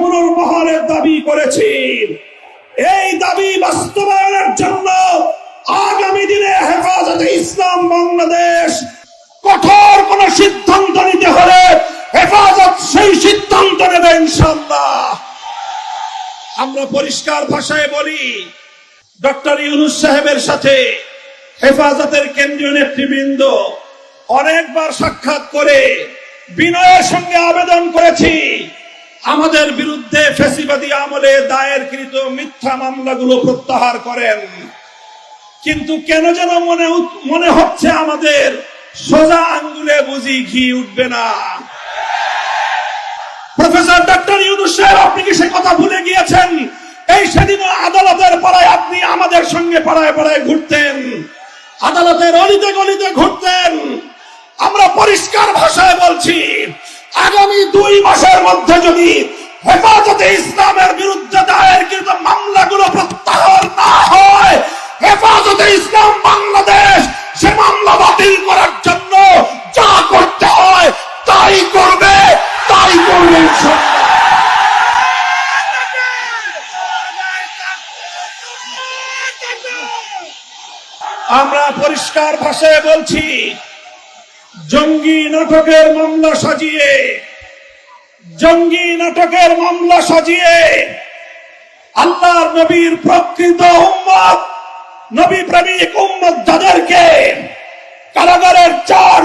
পুনর্বহালের দাবি করেছি এই দাবি বাস্তবায়নের জন্য আগামী দিনে হেফাজতে ইসলাম বাংলাদেশ কঠোর কোন সিদ্ধান্ত নিতে হলে হেফাজত সেই সিদ্ধান্ত নেবে ইনশাল্লাহ আমরা পরিষ্কার ভাষায় বলি, ডক্টর ইউনুস সাহেবের সাথে হেফাজতের কেন্দ্রীয় নেতৃবৃন্দ অনেকবার সাক্ষাৎ করে বিনয়ের সঙ্গে আবেদন করেছি। আমাদের বিরুদ্ধে ফেসিবাদী আমলে দায়েরকৃত মিথ্যা মামলাগুলো প্রত্যাহার করেন। কিন্তু কেন যেন মনে মনে হচ্ছে আমাদের সোজা আঙ্গুলে বুঝি ঘি উঠবে না। প্রফেসর ডক্টর ইউনুস সাহেব, আপনি কি সে কথা ভুলে গিয়েছেন? এই সেদিনও আদালতের পাড়ায় আপনি আমাদের সঙ্গে পাড়ায় পাড়ায় ঘুরতেন। আদালতের অলিতে গলিতে ঘুরতেন। আমরা পরিষ্কার ভাষায় বলছি আগামী দুই মাসের মধ্যে যদি হেফাজতে ইসলামের বিরুদ্ধে দায়েরকৃত মামলাগুলো প্রত্যাহার না হয়, হেফাজতে ইসলাম বাংলাদেশ সে মামলা বাতিল করার জন্য যা করতে হয় তাই করবে তাই করবে আমরা পরিষ্কার ভাষায় বলছি জঙ্গি নাটকের মামলা সাজিয়ে, জঙ্গি নাটকের মামলা সাজিয়ে, আল্লাহর নবীর প্রকৃত উম্মত, নবী প্রেমিক উম্মত যাদেরকে কারাগারের চার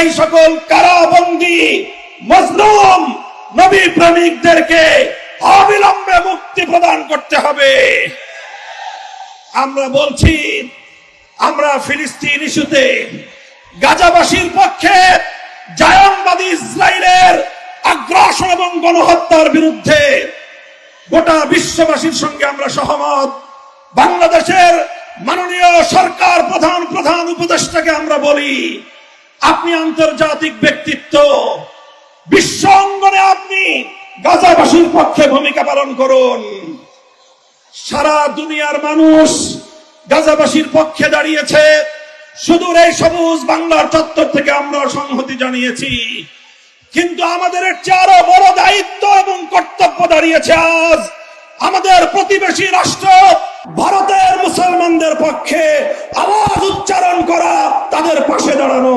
সেই সকল কারাবন্দি মজলুম নবী প্রেমিকদেরকে অবিলম্বে মুক্তি প্রদান করতে হবে। আমরা বলছি, আমরা ফিলিস্তিন ইস্যুতে গাজাবাসীর পক্ষে জায়নবাদী ইসরায়েলের আগ্রাসন এবং গণহত্যার বিরুদ্ধে গোটা বিশ্ববাসীর সঙ্গে আমরা সহমত। বাংলাদেশের মাননীয় সরকার প্রধান প্রধান উপদেষ্টাকে আমরা বলি আপনি আন্তর্জাতিক ব্যক্তিত্ব। বিশ্ব অঙ্গনে আপনি গাজাবাসীর পক্ষে ভূমিকা পালন করুন। সারা দুনিয়ার মানুষ গাজাবাসীর পক্ষে দাঁড়িয়েছে। সুদূর এই সবুজ বাংলার চত্বর থেকে আমরা সংহতি জানিয়েছি। কিন্তু আমাদের আরও বড় দায়িত্ব এবং কর্তব্য দাঁড়িয়েছে আজ আমাদের প্রতিবেশী রাষ্ট্র, ভারতের মুসলমানদের পক্ষে আওয়াজ উচ্চারণ করা তাদের পাশে দাঁড়ানো।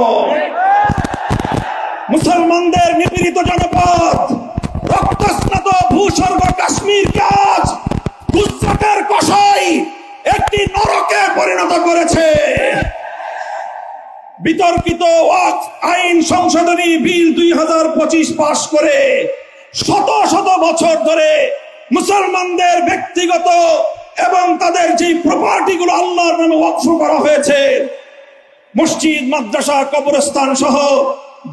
মুসলমানদের নিপীড়িত জনপদ, রক্তস্নাত ভূস্বর্গ কাশ্মীর কাজ, গুজরাটের কষাই একটি নরকে পরিণত করেছে। বিতর্কিত আইন সংশোধনী বিল দুই হাজার পঁচিশ পাশ করে শত শত বছর ধরে মুসলমানদের ব্যক্তিগত এবং তাদের যে প্রপার্টি গুলো আল্লাহর নামে ওয়াকফ করা হয়েছে, মসজিদ, মাদ্রাসা, কবরস্থান সহ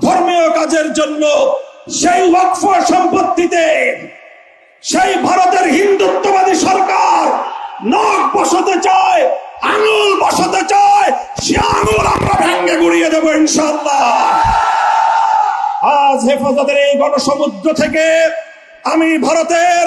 ধর্মীয় কাজের জন্য সেই ওয়াকফ সম্পত্তিতে সেই ভারতের হিন্দুত্ববাদী সরকার নখ বসাতে চায়, আঙুল বসাতে চায়, সে আঙুল আমরা ভেঙ্গে গুড়িয়ে দেবো ইনশাল্লাহ আজ হেফাজতের এই গণসমুদ্র থেকে আমি ভারতের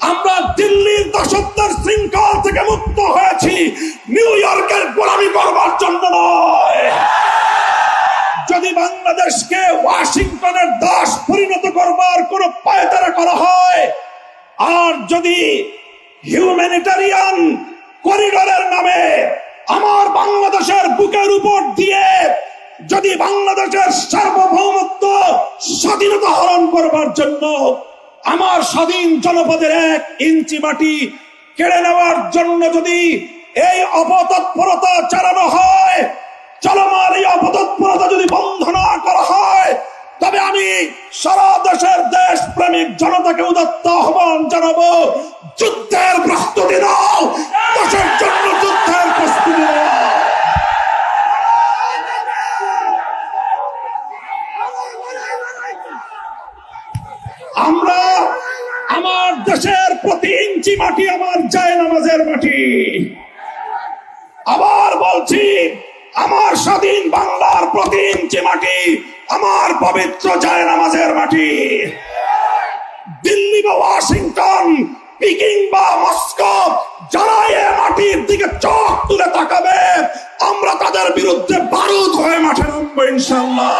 আমরা দিল্লির দাসত্বের শৃঙ্খল থেকে মুক্ত হয়েছি। নিউ ইয়র্কের গোলামি করবার জন্য নয়। যদি বাংলাদেশকে ওয়াশিংটনের দাস পরিণত করবার কোন পায়তারা করা হয়, আর যদি হিউম্যানিটারিয়ান করিডোরের নামে আমার বাংলাদেশের বুকের উপর দিয়ে যদি বাংলাদেশের সার্বভৌমত্ব স্বাধীনতা হরণ করবার জন্য আমার স্বাধীন জনপদের এক ইঞ্চি মাটি কেড়ে নেওয়ার জন্য যদি এই অপতৎপরতা চালানো হয়, চলমান এই অপতৎপরতা যদি বন্ধ না করা হয়, তবে আমি সারা দেশের দেশ প্রেমিক জনতাকে উদত্ত আহ্বান জানাব, যুদ্ধের প্রস্তুতি নাও, দেশের জন্য যুদ্ধের প্রস্তুতি নাও। দেশের প্রতি ইঞ্চি মাটি আমার যায় নামাজের মাটি। আবার বলছি, আমার স্বাধীন বাংলার প্রতি ইঞ্চি মাটি আমার পবিত্র যায় নামাজের মাটি। দিল্লি বা ওয়াশিংটন, পিকিং বা মস্কো যারা এ মাটির দিকে চোখ তুলে তাকাবে, আমরা তাদের বিরুদ্ধে বারুদ হয়ে মাঠে নামবো ইনশাল্লাহ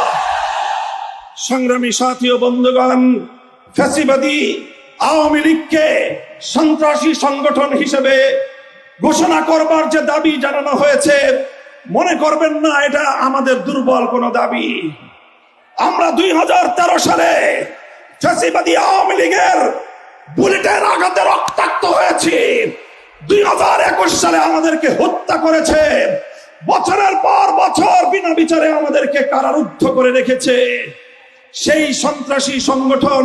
সংগ্রামী সাথী ও বন্ধুগণ, ফ্যাসিবাদী আওয়ামী লীগকে সন্ত্রাসী সংগঠন হিসেবে ঘোষণা করবার যে দাবি জানানো হয়েছে, মনে করবেন না, এটা আমাদের দুর্বল কোনো দাবি। আমরা দুই হাজার তেরো সালে ফ্যাসিবাদী আওয়ামী লীগের বুলেটের আঘাতে রক্তাক্ত হয়েছি। দুই হাজার একুশ সালে আমাদেরকে হত্যা করেছে। বছরের পর বছর বিনা বিচারে আমাদেরকে কারারুদ্ধ করে রেখেছে। সেই সন্ত্রাসী সংগঠন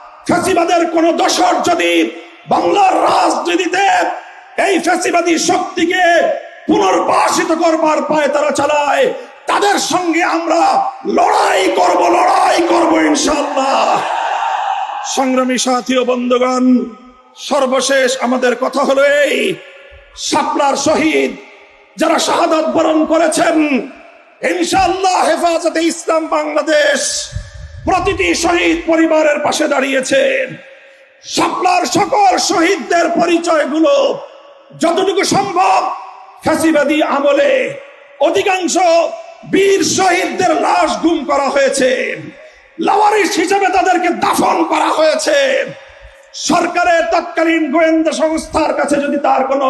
ফ্যাসিবাদের কোন দশর যদি বাংলার রাজনীতিতে এই ফ্যাসিবাদী শক্তিকে পুনর্বাসিত করবার পায় তারা চালায়, তাদের সঙ্গে আমরা লড়াই করব লড়াই করব ইনশাল্লাহ সংগ্রামী সাথী ও বন্ধুগণ, সর্বশেষ আমাদের কথা হলো এই, শাপলার শহীদ যারা শাহাদাত বরণ করেছেন, ইনশাআল্লাহ হেফাজতে ইসলাম বাংলাদেশ। প্রতিটি শহীদ পরিবারের পাশে দাঁড়িয়েছে। শাপলার সকল শহীদদের পরিচয়গুলো যতটুকু সম্ভব ফ্যাসিবাদী আমলে। অধিকাংশ বীর শহীদদের লাশ গুম করা হয়েছে। লাওয়ারিস হিসেবে তাদেরকে দাফন করা হয়েছে। সরকারের তৎকালীন গোয়েন্দা সংস্থার কাছে যদি তার কোনো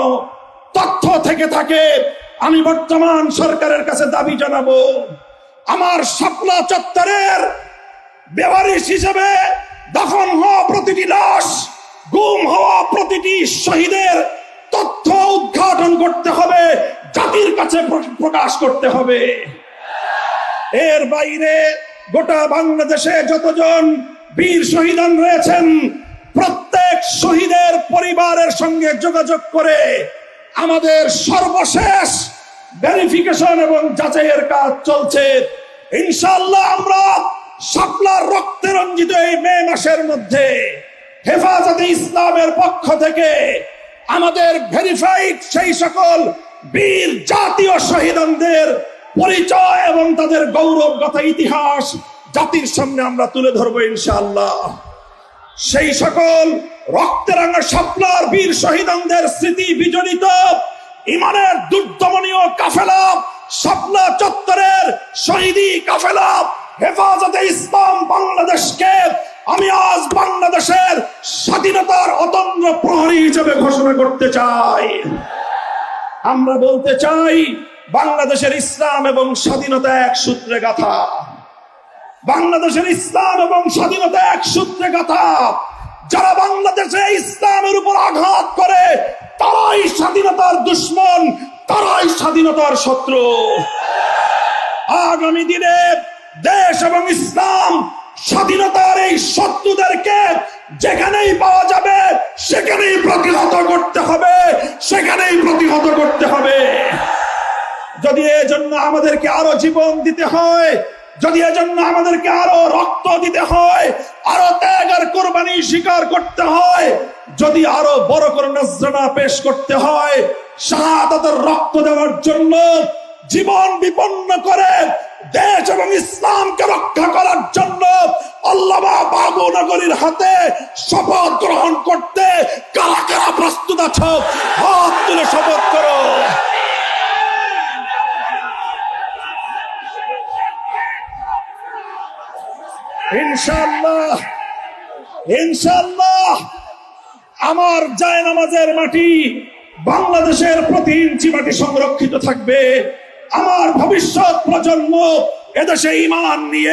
তথ্য থেকে থাকে, আমি বর্তমান সরকারের কাছে দাবি জানাব। আমার শাপলা চত্বরের বেওয়ারিশ হিসেবে দফন হওয়া প্রতিটি লাশ, গুম হওয়া প্রতিটি শহীদের তথ্য উদ্ঘাটন করতে হবে, জাতির কাছে প্রকাশ করতে হবে। এর বাইরে গোটা বাংলাদেশে যতজন বীর শহীদান রয়েছেন, প্রত্যেক শহীদের পরিবারের সঙ্গে যোগাযোগ করে আমাদের সর্বশেষ ভেরিফিকেশন এবং যাচাইয়ের কাজ চলছে। ইনশাল্লাহ আমরা শাপলার রক্তে রঞ্জিত এই মে মাসের মধ্যে হেফাজতে ইসলামের পক্ষ থেকে আমাদের ভেরিফাইড সেই সকল বীর জাতীয় শহীদদের পরিচয় এবং তাদের গৌরবগাথা ইতিহাস জাতির সামনে আমরা তুলে ধরবো ইনশাআল্লাহ। সেই সকল রক্তরাঙা শাপলার বীর শহীদদের স্মৃতি বিজড়িত ইমানের দুর্দমনীয় কাফেলা, শাপলা চত্বরের শহীদি কাফেলা হেফাজতে ইসলাম বাংলাদেশকে আমি আজ বাংলাদেশের স্বাধীনতার অতন্দ্র প্রহরী হিসেবে ঘোষণা করতে চাই। আমরা বলতে চাই, বাংলাদেশের ইসলাম এবং স্বাধীনতা এক সূত্রে গাথা। বাংলাদেশের ইসলাম এবং স্বাধীনতা এক সূত্রে গাথা। যারা বাংলাদেশে ইসলামের উপর আঘাত করে, তারাই স্বাধীনতার দুশ্মন, তারাই স্বাধীনতার শত্রু। আগামী দিনে দেশ এবং ইসলাম স্বাধীনতার এই শত্রুদেরকে যেখানেই পাওয়া যাবে, সেখানেই প্রতিহত করতে হবে, সেখানেই প্রতিহত করতে হবে। যদি এজন্য আমাদেরকে আরও জীবন দিতে হয়, যদি এজন্য আমাদেরকে আরও রক্ত দিতে হয়, আরও ত্যাগ আর কোরবানি স্বীকার করতে হয়, যদি আরও বড় করে নজরানা পেশ করতে হয়, শাহাদাতের রক্ত দেওয়ার জন্য জীবন বিপন্ন করে দেশ এবং ইসলামকে রক্ষা করার জন্য হাতে শপথ গ্রহণ করতে কারা কারা প্রস্তুত আছো? হাত তুলে শপথ করো। ইনশাল্লাহ ইনশাল্লাহ আমার জায় নামাজের মাটি বাংলাদেশের প্রতি ইঞ্চি মাটি সংরক্ষিত থাকবে। আমার ভবিষ্যৎ প্রজন্ম এদেশে ইমান নিয়ে